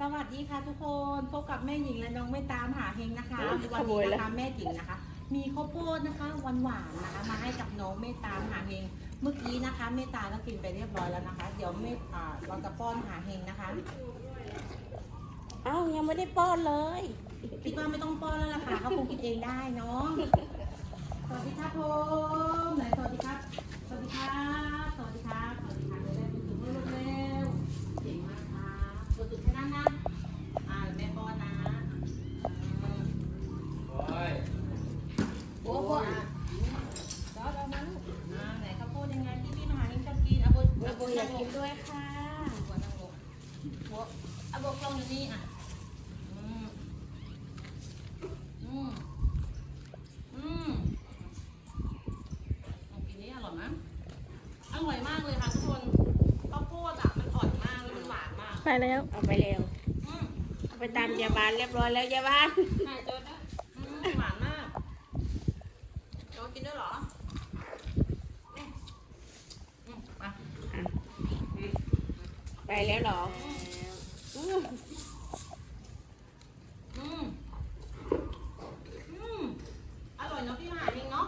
สวัสดีค่ะทุกคนพบกับแม่หญิงและน้องไม่ตามหาเฮงนะคะเออวันขโมนี้ยแล้วนะคะแม่หญิงนะคะ มีข้าวโพดนะคะหวานหวานๆนะคะ มาให้กับน้องเมตตามหาเฮงเมื่อกี้นะคะเมตตาก็กินไปเรียบร้อยแล้วนะคะ เดี๋ยวเมตอ่าเราจะป้อนหาเฮงนะคะเอ้ายังไม่ได้ป้อนเลยคิดว่าไม่ต้องป้อนแล้วล่ะค่ะเขาคงกินเองได้เนาะสวัสดีครับผมไหนสวัสดีครับสวัสดีครับสวัสดีครับสวัสดีครับ อะโบโบอะโบอยากกินด้วยค่ะหัวนั่งลงหัวอะบกลองอยู่นี่อะอืมอืมอืมเอากินนี้อร่อยไหมอร่อยมากเลยค่ะทุกคนข้าวโพดอะมันอ่อนมากแล้วมันหวานมากไปแล้ว เอาไปเร็วอืมเอาไปตามยาบาลเรียบร้อยแล้วยาบาลหนโจนนะอืมหวานมากโจกินด้วยเหรอมอืมมา ไปแล้วเหรออืมอืมอร่อยเนาะพี่หาเองเนาะ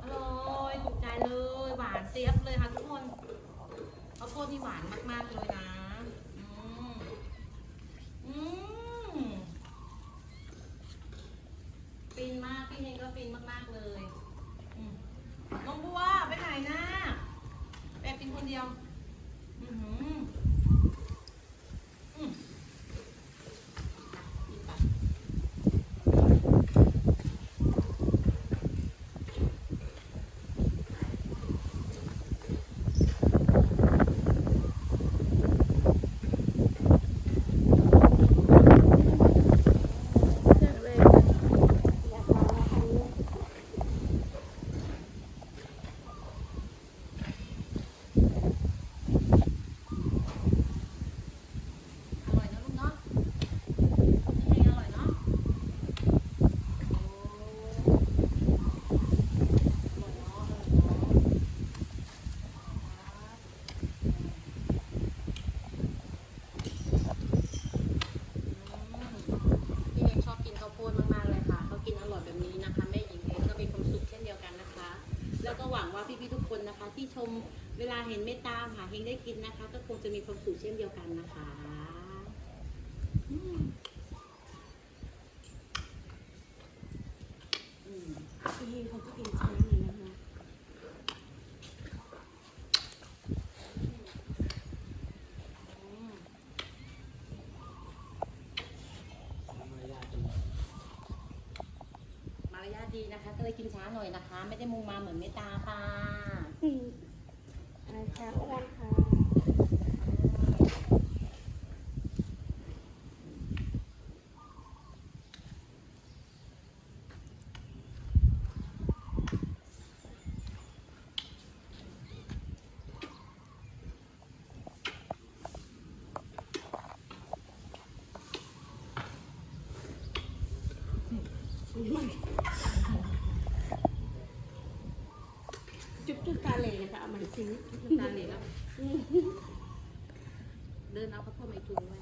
อร่อยถูกใจเลย หวานเจี๊ยบเลยค่ะทุกคนข้าวโพดนี่หวานมากๆเลยนะ อืมอืมฟินมาก พี่เฮงก็ฟินมากๆเลยอืมน้องบัวไปไหนนะแอบกินคนเดียว อือหืออืมกินไป อยากลองทำเนี่ย อร่อยนะลูกเนาะนี่อร่อยเนาะโอ้อร่อยเนาะอร่อยเนาะอืมพี่เองชอบกินข้าวโพดมากๆเลยค่ะเขากินอร่อยแบบนี้นะคะแม่หญิงเองก็มีความสุขเช่นเดียวกันนะคะ แล้วก็หวังว่าพี่ๆ ทุกคนนะคะ ที่ชมเวลาเห็นเมตตาหาเฮงได้กินนะคะ ก็คงจะมีความสุขเช่นเดียวกันนะคะอืมอืมพี่เขาก็กินช้าหน่อยนะคะ อืม มารยาทดี มารยาท ดีนะคะ ก็เลยกินช้าหน่อยนะคะ ไม่ได้มุงมาเหมือนเมตตาค่ะอืมอาชาอ้วนค่ะ จุ๊บจุ๊บตาเหลยนะคะเอามันซิงตาเหลยแล้วเดินเอาข้าวโพดมาอีกถุงไว้